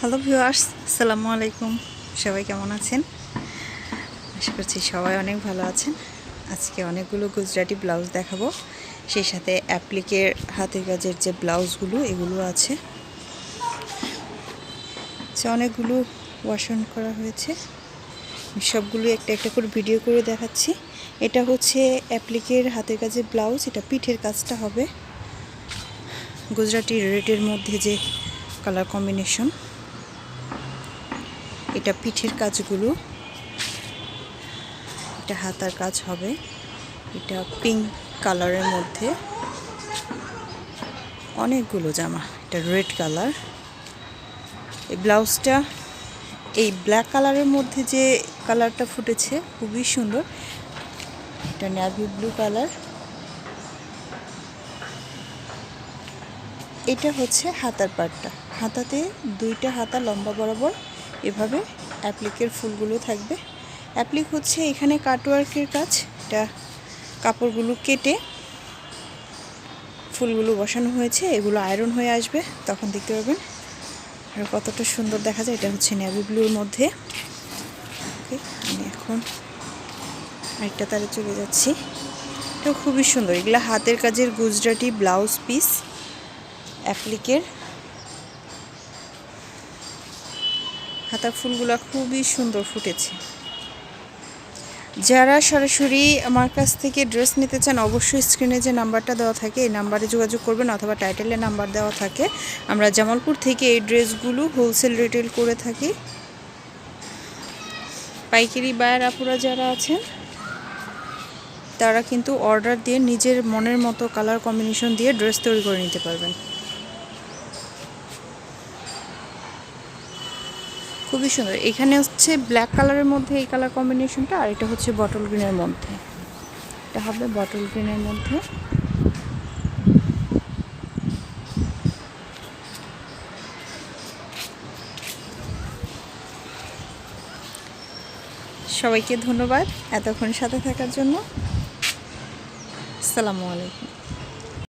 Hello viewers আসসালামু আলাইকুম সবাই কেমন আছেন? আশা করছি সবাই অনেক ভালো আছেন। আজকে অনেকগুলো গুজরাটি ব্লাউজ দেখাবো। সেই সাথে অ্যাপ্লিকের হাতের কাজের যে ব্লাউজগুলো, এগুলো আছে। অনেকগুলো ওয়াশন করা হয়েছে। সবগুলো একটা একটা করে ভিডিও করে দেখাচ্ছি। এটা হচ্ছে অ্যাপ্লিকের হাতের কাজের ব্লাউজ। এটা পিঠের কাজটা হবে। গুজরাটি রেটের মধ্যে যে কালার কম্বিনেশন এটা পিঠের কাজগুলো। এটা হাতার কাজ হবে। এটা পিঙ্ক কালারের মধ্যে। অনেকগুলো জামা। এটা রেড কালার এই ব্লাউজটা, এই ব্ল্যাক কালারের মধ্যে যে কালারটা ফুটেছে, খুবই সুন্দর। এটা ন্যাভি ব্লু কালার এটা হচ্ছে হাতার পাটটা। হাতাতে দুইটা হাতা লম্বা বরাবর এভাবে অ্যাপ্লিকের ফুলগুলো থাকবে। অ্যাপ্লিক হচ্ছে এখানে কাটওয়ার্কের কাজ। এটা কাপড়গুলো কেটে ফুলগুলো বসানো হয়েছে, এগুলো আয়রন হয়ে আসবে। তখন দেখতে পাবেন আর কতটা সুন্দর দেখা যায়। এটা হচ্ছে নেভি ব্লুর মধ্যে। ওকে আমি এখন আরেকটা তারে চলে যাচ্ছি। এটা খুবই সুন্দর। এগুলো হাতের কাজের গুজরাটি ব্লাউজ পিস অ্যাপ্লিকের হাতার ফুলগুলো খুবই সুন্দর ফুটেছে। যারা সরাসরি আমার কাছ থেকে ড্রেস নিতে চান, অবশ্যই স্ক্রিনে যে নাম্বারটা দেওয়া থাকে, এই নাম্বারে যোগাযোগ করবেন অথবা টাইটেলে নাম্বার দেওয়া থাকে। আমরা জামালপুর থেকে এই ড্রেসগুলো হোলসেল রিটেল করে থাকি। পাইকারি বায়ার আপুরা যারা আছেন, তারা কিন্তু অর্ডার দিয়ে নিজের মনের মতো কালার কম্বিনেশন দিয়ে ড্রেস তৈরি করে নিতে পারবেন। খুবই সুন্দর। এখানে হচ্ছে ব্ল্যাক কালারের মধ্যে এই কালার কম্বিনেশনটা আর এটা হচ্ছে বটল গ্রিনের মধ্যে। এটা হবে বটল গ্রিনের মধ্যে। সবাইকে ধন্যবাদ এতক্ষণ সাথে থাকার জন্য। আসসালামু আলাইকুম।